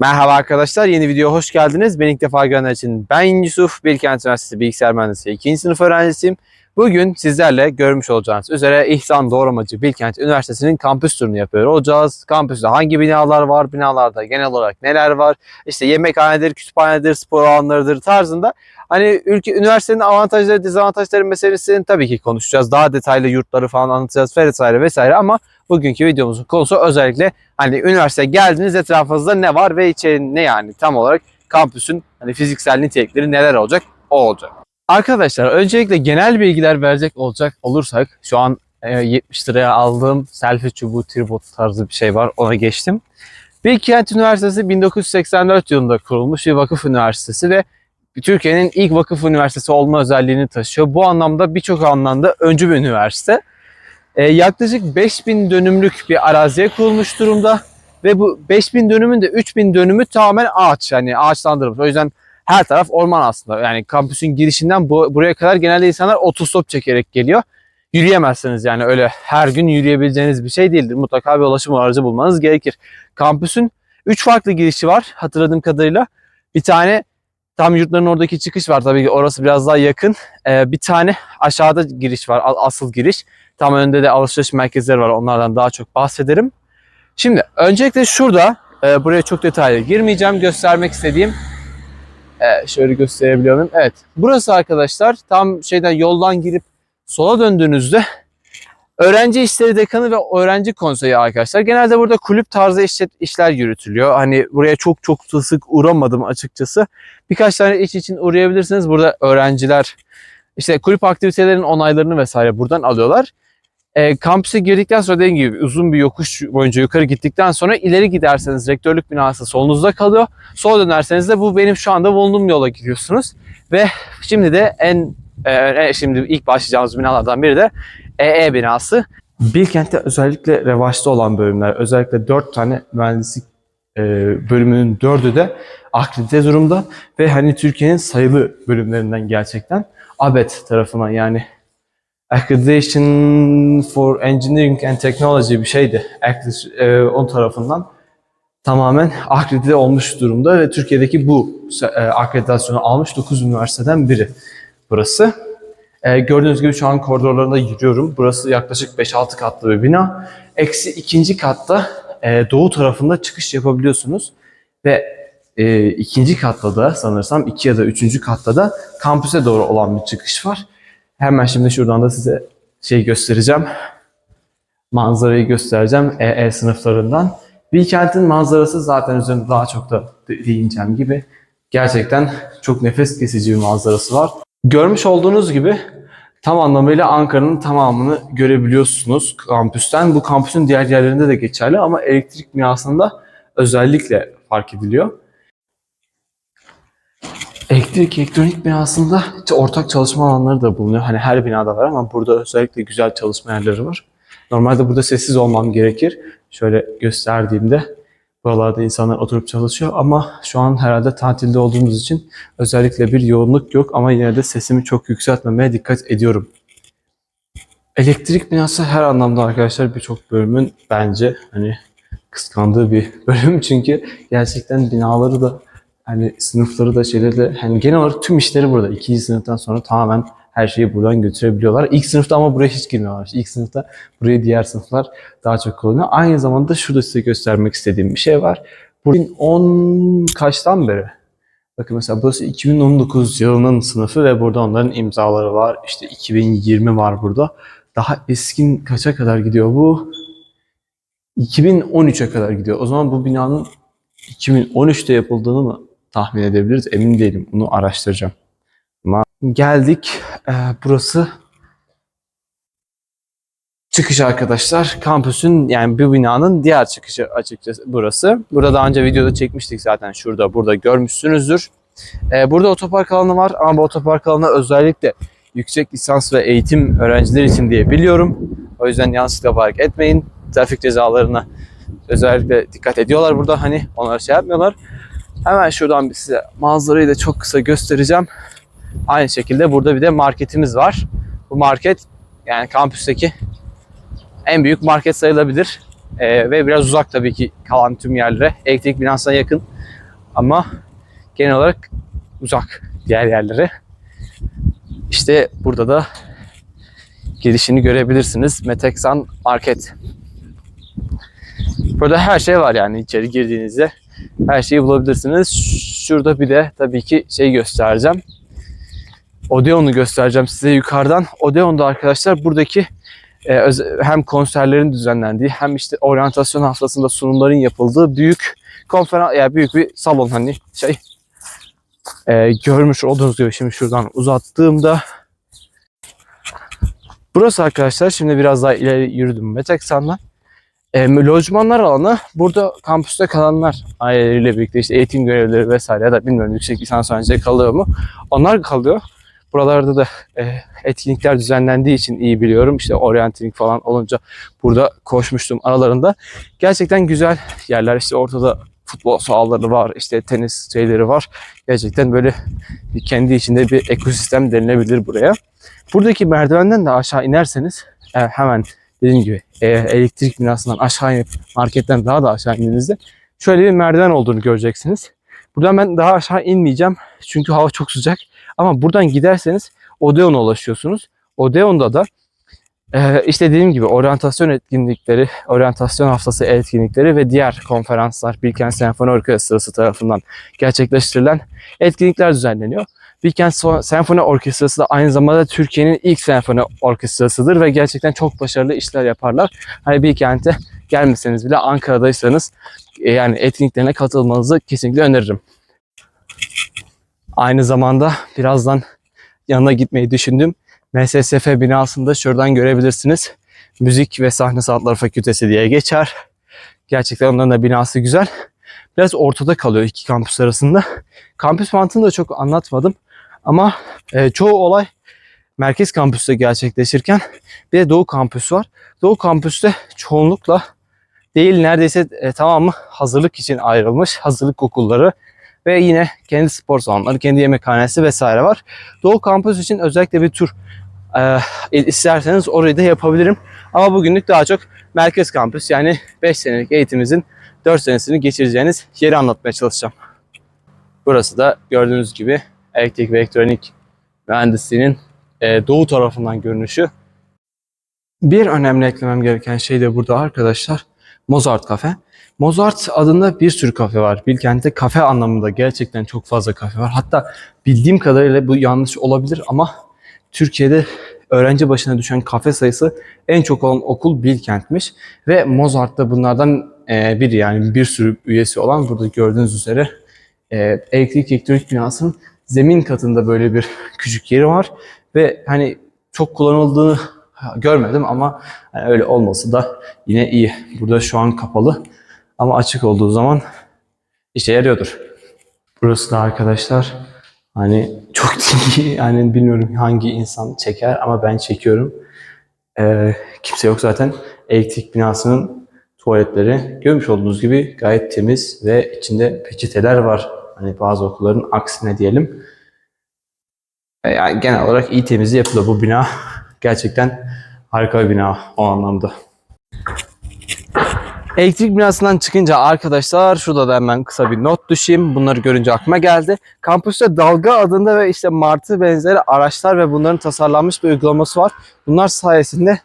Merhaba arkadaşlar, yeni videoya hoş geldiniz. Beni ilk defa görenler için ben Yusuf, Bilkent Üniversitesi Bilgisayar Mühendisliği 2. sınıf öğrencisiyim. Bugün sizlerle görmüş olacağınız üzere İhsan Doğramacı Bilkent Üniversitesi'nin kampüs turunu yapıyor olacağız. Kampüste hangi binalar var, binalarda genel olarak neler var, işte yemekhanedir, kütüphanedir, spor alanlarıdır tarzında. Hani ülke üniversitenin avantajları, dezavantajları meselesini tabii ki konuşacağız. Daha detaylı yurtları falan anlatacağız vesaire vesaire ama bugünkü videomuzun konusu özellikle hani üniversiteye geldiniz etrafınızda ne var ve içeri ne yani tam olarak kampüsün hani fiziksel nitelikleri neler olacak o olacak. Arkadaşlar öncelikle genel bilgiler verecek olacak olursak şu an e, 70 liraya aldığım selfie çubuğu tripod tarzı bir şey var ona geçtim. Bilkent Üniversitesi 1984 yılında kurulmuş bir vakıf üniversitesi ve Türkiye'nin ilk vakıf üniversitesi olma özelliğini taşıyor. Bu anlamda birçok anlamda öncü bir üniversite. Ee, yaklaşık 5000 dönümlük bir araziye kurulmuş durumda ve bu 5000 dönümün de 3000 dönümü tamamen ağaç yani ağaçlandırılmış. O yüzden her taraf orman aslında. Yani kampüsün girişinden bu, buraya kadar genelde insanlar otostop çekerek geliyor. Yürüyemezsiniz yani öyle her gün yürüyebileceğiniz bir şey değildir. Mutlaka bir ulaşım aracı bulmanız gerekir. Kampüsün 3 farklı girişi var hatırladığım kadarıyla. Bir tane tam yurtların oradaki çıkış var tabii ki orası biraz daha yakın. Ee, bir tane aşağıda giriş var asıl giriş. Tam önünde de alışveriş merkezleri var. Onlardan daha çok bahsederim. Şimdi öncelikle şurada e, buraya çok detaylı girmeyeceğim. Göstermek istediğim e, şöyle gösterebiliyor muyum? Evet. Burası arkadaşlar tam şeyden yoldan girip sola döndüğünüzde Öğrenci İşleri Dekanı ve Öğrenci Konseyi arkadaşlar. Genelde burada kulüp tarzı işler yürütülüyor. Hani buraya çok çok sık uğramadım açıkçası. Birkaç tane iş için uğrayabilirsiniz. Burada öğrenciler işte kulüp aktivitelerinin onaylarını vesaire buradan alıyorlar. E, kampüse girdikten sonra dediğim gibi uzun bir yokuş boyunca yukarı gittikten sonra ileri giderseniz rektörlük binası solunuzda kalıyor. Sola dönerseniz de bu benim şu anda bulunduğum yola giriyorsunuz. Ve şimdi de en e, şimdi ilk başlayacağımız binalardan biri de EE binası. Bilkent'te özellikle revaçta olan bölümler, özellikle 4 tane mühendislik e, bölümünün dördü de akredite durumda ve hani Türkiye'nin sayılı bölümlerinden gerçekten ABET tarafından yani Accreditation for Engineering and Technology bir şeydi. E, on tarafından tamamen akredite olmuş durumda ve Türkiye'deki bu e, akreditasyonu almış 9 üniversiteden biri burası. E, gördüğünüz gibi şu an koridorlarında yürüyorum. Burası yaklaşık 5-6 katlı bir bina. Eksi ikinci katta e, doğu tarafında çıkış yapabiliyorsunuz. Ve e, ikinci katta da sanırsam iki ya da üçüncü katta da kampüse doğru olan bir çıkış var. Hemen şimdi şuradan da size şey göstereceğim. Manzarayı göstereceğim EE sınıflarından. Bilkent'in manzarası zaten üzerinde daha çok da değineceğim gibi. Gerçekten çok nefes kesici bir manzarası var. Görmüş olduğunuz gibi tam anlamıyla Ankara'nın tamamını görebiliyorsunuz kampüsten. Bu kampüsün diğer yerlerinde de geçerli ama elektrik binasında özellikle fark ediliyor. Elektrik elektronik binasında işte ortak çalışma alanları da bulunuyor. Hani her binada var ama burada özellikle güzel çalışma yerleri var. Normalde burada sessiz olmam gerekir. Şöyle gösterdiğimde buralarda insanlar oturup çalışıyor ama şu an herhalde tatilde olduğumuz için özellikle bir yoğunluk yok ama yine de sesimi çok yükseltmemeye dikkat ediyorum. Elektrik binası her anlamda arkadaşlar birçok bölümün bence hani kıskandığı bir bölüm çünkü gerçekten binaları da hani sınıfları da şeyleri de hani genel olarak tüm işleri burada. İkinci sınıftan sonra tamamen her şeyi buradan götürebiliyorlar. İlk sınıfta ama buraya hiç girmiyorlar. İlk sınıfta buraya diğer sınıflar daha çok kullanıyor. Aynı zamanda şurada size göstermek istediğim bir şey var. Bugün 10 kaçtan beri? Bakın mesela burası 2019 yılının sınıfı ve burada onların imzaları var. İşte 2020 var burada. Daha eskin kaça kadar gidiyor bu? 2013'e kadar gidiyor. O zaman bu binanın 2013'te yapıldığını mı tahmin edebiliriz? Emin değilim. Bunu araştıracağım. Geldik. Ee, burası çıkış arkadaşlar. Kampüsün yani bu binanın diğer çıkışı açıkçası burası. Burada daha önce videoda çekmiştik zaten şurada burada görmüşsünüzdür. Ee, burada otopark alanı var ama bu otopark alanı özellikle yüksek lisans ve eğitim öğrencileri için diye biliyorum. O yüzden yanlışlıkla park etmeyin. Trafik cezalarına özellikle dikkat ediyorlar burada hani onlar şey yapmıyorlar. Hemen şuradan bir size manzarayı da çok kısa göstereceğim. Aynı şekilde burada bir de marketimiz var. Bu market yani kampüsteki en büyük market sayılabilir. Ee, ve biraz uzak tabii ki kalan tüm yerlere. Elektrik binasına yakın. ama genel olarak uzak diğer yerlere. İşte burada da girişini görebilirsiniz. Meteksan Market. Burada her şey var yani içeri girdiğinizde her şeyi bulabilirsiniz. Şurada bir de tabii ki şey göstereceğim. Odeon'u göstereceğim size yukarıdan. Odeon'da arkadaşlar buradaki e, hem konserlerin düzenlendiği hem işte oryantasyon haftasında sunumların yapıldığı büyük konferans yani büyük bir salon hani şey e, görmüş olduğunuz gibi şimdi şuradan uzattığımda burası arkadaşlar şimdi biraz daha ileri yürüdüm Meteksan'dan. E, lojmanlar alanı burada kampüste kalanlar aileleriyle birlikte işte eğitim görevlileri vesaire ya da bilmiyorum yüksek lisans öğrencileri kalıyor mu? Onlar kalıyor. Buralarda da e, etkinlikler düzenlendiği için iyi biliyorum. İşte orienteering falan olunca burada koşmuştum aralarında. Gerçekten güzel yerler. İşte ortada futbol sahaları var, işte tenis şeyleri var. Gerçekten böyle bir kendi içinde bir ekosistem denilebilir buraya. Buradaki merdivenden de aşağı inerseniz e, hemen dediğim gibi e, elektrik binasından aşağı inip marketten daha da aşağı indiğinizde şöyle bir merdiven olduğunu göreceksiniz. Buradan ben daha aşağı inmeyeceğim çünkü hava çok sıcak. Ama buradan giderseniz Odeon'a ulaşıyorsunuz. Odeon'da da e, işte dediğim gibi oryantasyon etkinlikleri, oryantasyon haftası etkinlikleri ve diğer konferanslar Bilkent Senfoni Orkestrası tarafından gerçekleştirilen etkinlikler düzenleniyor. Bilkent Senfoni Orkestrası da aynı zamanda Türkiye'nin ilk senfoni orkestrasıdır ve gerçekten çok başarılı işler yaparlar. Hani Bilkent'e gelmeseniz bile Ankara'daysanız e, yani etkinliklerine katılmanızı kesinlikle öneririm. Aynı zamanda birazdan yanına gitmeyi düşündüm. MSSF binasında şuradan görebilirsiniz. Müzik ve Sahne Sanatları Fakültesi diye geçer. Gerçekten onların da binası güzel. Biraz ortada kalıyor iki kampüs arasında. Kampüs mantığını da çok anlatmadım. Ama e, çoğu olay merkez kampüste gerçekleşirken bir de Doğu kampüsü var. Doğu kampüste çoğunlukla değil neredeyse e, tamamı hazırlık için ayrılmış. Hazırlık okulları ve yine kendi spor salonları, kendi yemekhanesi vesaire var. Doğu kampüs için özellikle bir tur e, isterseniz orayı da yapabilirim. Ama bugünlük daha çok merkez kampüs yani 5 senelik eğitimimizin 4 senesini geçireceğiniz yeri anlatmaya çalışacağım. Burası da gördüğünüz gibi elektrik ve elektronik mühendisliğinin e, doğu tarafından görünüşü. Bir önemli eklemem gereken şey de burada arkadaşlar Mozart Kafe. Mozart adında bir sürü kafe var. Bilkent'te kafe anlamında gerçekten çok fazla kafe var. Hatta bildiğim kadarıyla bu yanlış olabilir ama Türkiye'de öğrenci başına düşen kafe sayısı en çok olan okul Bilkent'miş. Ve Mozart da bunlardan e, biri yani bir sürü üyesi olan burada gördüğünüz üzere e, elektrik elektronik binasının zemin katında böyle bir küçük yeri var. Ve hani çok kullanıldığını görmedim ama hani öyle olması da yine iyi. Burada şu an kapalı ama açık olduğu zaman işe yarıyordur. Burası da arkadaşlar hani çok iyi yani bilmiyorum hangi insan çeker ama ben çekiyorum. Ee, kimse yok zaten. Elektrik binasının tuvaletleri görmüş olduğunuz gibi gayet temiz ve içinde peçeteler var. Hani bazı okulların aksine diyelim. Ee, Yani genel olarak iyi temizliği yapılıyor bu bina. Gerçekten harika bir bina o anlamda. Elektrik binasından çıkınca arkadaşlar şurada da hemen kısa bir not düşeyim. Bunları görünce aklıma geldi. Kampüste Dalga adında ve işte Martı benzeri araçlar ve bunların tasarlanmış bir uygulaması var. Bunlar sayesinde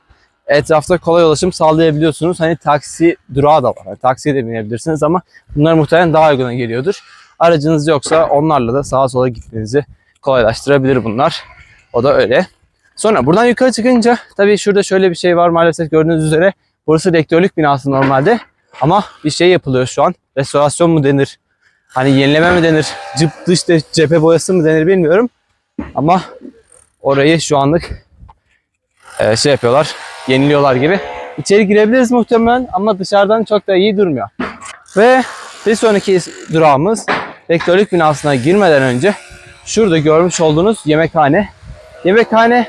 etrafta kolay ulaşım sağlayabiliyorsunuz. Hani taksi durağı da var. Yani taksiye de binebilirsiniz ama bunlar muhtemelen daha uyguna geliyordur. Aracınız yoksa onlarla da sağa sola gitmenizi kolaylaştırabilir bunlar. O da öyle. Sonra buradan yukarı çıkınca tabii şurada şöyle bir şey var maalesef gördüğünüz üzere. Burası rektörlük binası normalde ama bir şey yapılıyor şu an. Restorasyon mu denir? Hani yenileme mi denir? Cıp dış de- cephe boyası mı denir bilmiyorum. Ama orayı şu anlık e, şey yapıyorlar, yeniliyorlar gibi. İçeri girebiliriz muhtemelen ama dışarıdan çok da iyi durmuyor. Ve bir sonraki durağımız rektörlük binasına girmeden önce şurada görmüş olduğunuz yemekhane. Yemekhane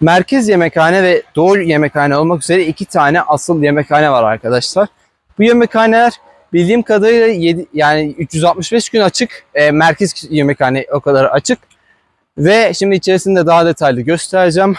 merkez yemekhane ve doğu yemekhane olmak üzere iki tane asıl yemekhane var arkadaşlar. Bu yemekhaneler bildiğim kadarıyla yedi- yani 365 gün açık. E, merkez yemekhane o kadar açık. Ve şimdi içerisinde daha detaylı göstereceğim.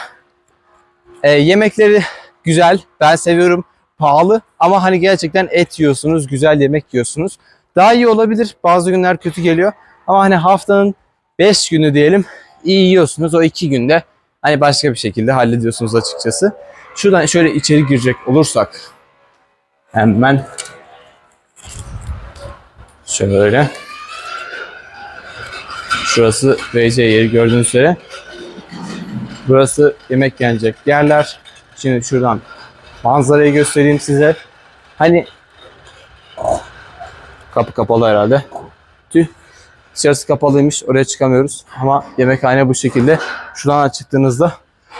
E, yemekleri güzel. Ben seviyorum. Pahalı ama hani gerçekten et yiyorsunuz, güzel yemek yiyorsunuz. Daha iyi olabilir. Bazı günler kötü geliyor. Ama hani haftanın 5 günü diyelim iyi yiyorsunuz. O 2 günde hani başka bir şekilde hallediyorsunuz açıkçası. Şuradan şöyle içeri girecek olursak hemen şöyle şurası VC yeri gördüğünüz üzere burası yemek yenecek yerler. Şimdi şuradan manzarayı göstereyim size. Hani kapı kapalı herhalde. Tüh. Dışarısı kapalıymış. Oraya çıkamıyoruz. Ama yemekhane bu şekilde. Şuradan çıktığınızda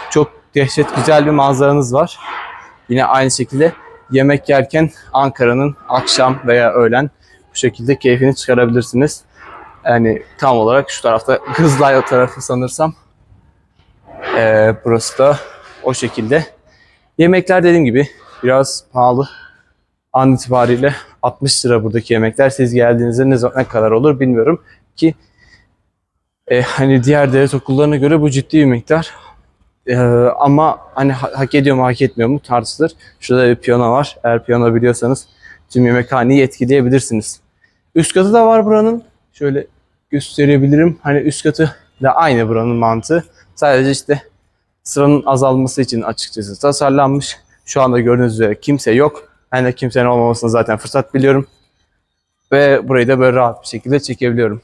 çok dehşet güzel bir manzaranız var. Yine aynı şekilde yemek yerken Ankara'nın akşam veya öğlen bu şekilde keyfini çıkarabilirsiniz. Yani tam olarak şu tarafta Kızılay tarafı sanırsam. Ee, burası da o şekilde. Yemekler dediğim gibi biraz pahalı. An itibariyle 60 lira buradaki yemekler. Siz geldiğinizde ne, zaman- kadar olur bilmiyorum ki e, hani diğer devlet okullarına göre bu ciddi bir miktar. E, ama hani ha- hak ediyor mu hak etmiyor mu tartışılır. Şurada bir piyano var. Eğer piyano biliyorsanız tüm yemekhaneyi etkileyebilirsiniz. Üst katı da var buranın. Şöyle gösterebilirim. Hani üst katı da aynı buranın mantığı. Sadece işte sıranın azalması için açıkçası tasarlanmış. Şu anda gördüğünüz üzere kimse yok. Ben de kimsenin olmamasını zaten fırsat biliyorum. Ve burayı da böyle rahat bir şekilde çekebiliyorum.